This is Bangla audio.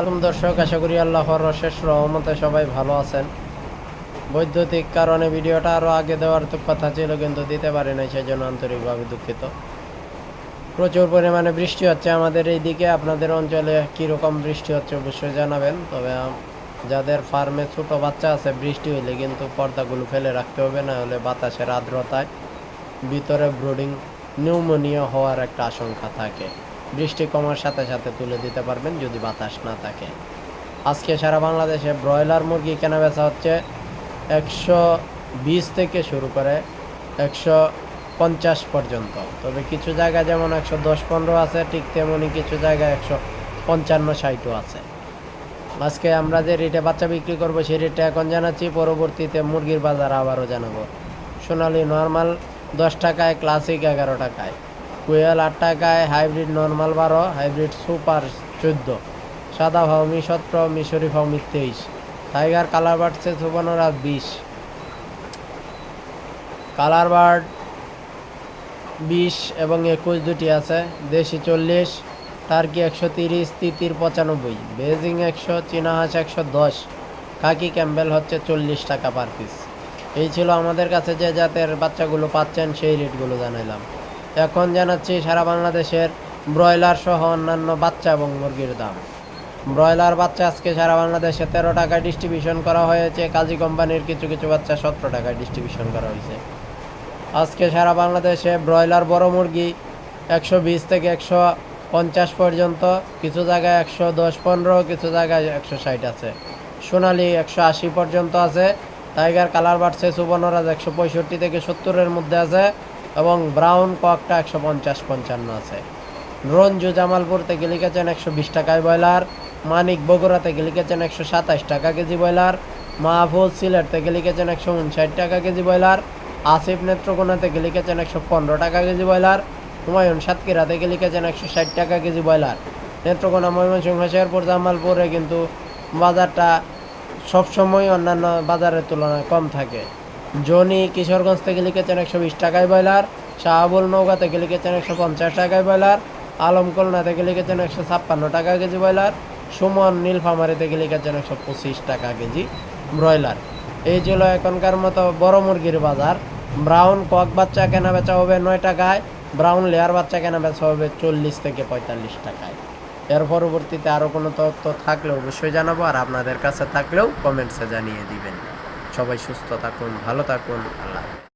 আলম দর্শক, আশা করি আল্লাহর শেষ রহমতে সবাই ভালো আছেন। বৈদ্যুতিক কারণে ভিডিওটা আরও আগে দেওয়ার তো কথা ছিল, কিন্তু দিতে পারি নাই সেই জন্য আন্তরিকভাবে দুঃখিত। প্রচুর পরিমাণে বৃষ্টি হচ্ছে আমাদের এই দিকে আপনাদের অঞ্চলে কীরকম বৃষ্টি হচ্ছে অবশ্যই জানাবেন। তবে যাদের ফার্মে ছোট বাচ্চা আছে, বৃষ্টি হইলে কিন্তু পর্দাগুলো ফেলে রাখতে হবে, না হলে বাতাসের আর্দ্রতায় ভিতরে ব্রোডিং, নিউমোনিয়া হওয়ার একটা আশঙ্কা থাকে। বৃষ্টি কমার সাথে সাথে তুলে দিতে পারবেন যদি বাতাস না থাকে। আজকে সারা বাংলাদেশে ব্রয়লার মুরগি কেনা বেচা হচ্ছে একশো বিশ থেকে শুরু করে একশো পঞ্চাশ পর্যন্ত। তবে কিছু জায়গায় যেমন একশো দশ পনেরো আছে, ঠিক তেমনই কিছু জায়গায় একশো পঞ্চান্ন ষাটও আছে। আজকে আমরা যে রেটে বাচ্চা বিক্রি করব সেই রেটে এখন জানাচ্ছি। পরবর্তীতে মুরগির বাজার আবারও জানাব। সোনালি নর্মাল দশ টাকায়, ক্লাসিক এগারো টাকায়। কুয়েল আট টাকায় হাইব্রিড নর্মাল বারো, হাইব্রিড সুপার চোদ্দ, সাদা ফাউমি সতেরো, মিশরি ফাউমি তেইশ, টাইগার কালার বাড়ছে সুবর্ণরাজ বিশ কালার বার্ড বিশ এবং একুশ দুটি আছে, দেশি চল্লিশ, টার্কি একশো তিরিশ, তিতির পঁচানব্বই, বেজিং একশো চীনা হাঁস একশো দশ কাকি ক্যাম্বেল হচ্ছে চল্লিশ টাকা পার পিস। এই ছিল আমাদের কাছে যে জাতের বাচ্চাগুলো পাচ্ছেন সেই রেটগুলো জানাইলাম। এখন জানাচ্ছি সারা বাংলাদেশের ব্রয়লার সহ অন্যান্য বাচ্চা এবং মুরগির দাম। ব্রয়লার বাচ্চা আজকে সারা বাংলাদেশে তেরো টাকায় ডিস্ট্রিবিউশন করা হয়েছে। কাজী কোম্পানির কিছু কিছু বাচ্চা সতেরো টাকায় ডিস্ট্রিবিউশন করা হয়েছে। আজকে সারা বাংলাদেশে ব্রয়লার বড় মুরগি একশো বিশ থেকে একশো পঞ্চাশ পর্যন্ত, কিছু জায়গায় একশো দশ পনেরো, কিছু জায়গায় একশো ষাট আছে। সোনালি একশো আশি পর্যন্ত আছে। টাইগার কালার বাড়ছে, সুবর্ণরাজ একশো পঁয়ষট্টি থেকে সত্তরের মধ্যে আছে। এবং ব্রাউন ককটা একশো পঞ্চাশ পঞ্চান্ন আছে। রঞ্জু জামালপুর থেকে লিখেছেন একশো বিশ টাকায় ব্রয়লার। মানিক বগুড়া থেকে লিখেছেন একশো সাতাশ টাকা কেজি ব্রয়লার। মাহফুজ সিলেট থেকে লিখেছেন একশো উনষাট টাকা কেজি ব্রয়লার। আসিফ নেত্রকোনা থেকে লিখেছেন একশো পনেরো টাকা কেজি ব্রয়লার। হুমায়ুন সাতক্ষীরা থেকে লিখেছেন একশো ষাট টাকা কেজি ব্রয়লার। নেত্রকোনা ময়মনসিংহ, শেরপুর, জামালপুরে কিন্তু বাজারটা সবসময় অন্যান্য বাজারের তুলনায় কম থাকে। জনি কিশোরগঞ্জ থেকে লিখেছেন একশো বিশ টাকায় ব্রয়লার, শাহাবুল নৌকা থেকে লিখেছেন একশো পঞ্চাশ টাকায় ব্রয়লার, আলম খুলনা থেকে লিখেছেন একশো ছাপ্পান্ন টাকা কেজি ব্রয়লার, সুমন নীলফামারি থেকে লিখেছেন একশো পঁচিশ টাকা কেজি ব্রয়লার। এই ছিল এখনকার মতো বড় মুরগির বাজার। ব্রাউন কক বাচ্চা কেনা বেচা হবে নয় টাকায়, ব্রাউন লেয়ার বাচ্চা কেনা বেচা হবে চল্লিশ থেকে পঁয়তাল্লিশ টাকায়। এর পরবর্তীতে আরও কোনো তথ্য থাকলে অবশ্যই জানাব, আর আপনাদের কাছে থাকলেও কমেন্টসে জানিয়ে দিবেন। সবাই সুস্থ থাকুন ভালো থাকুন আল্লাহ।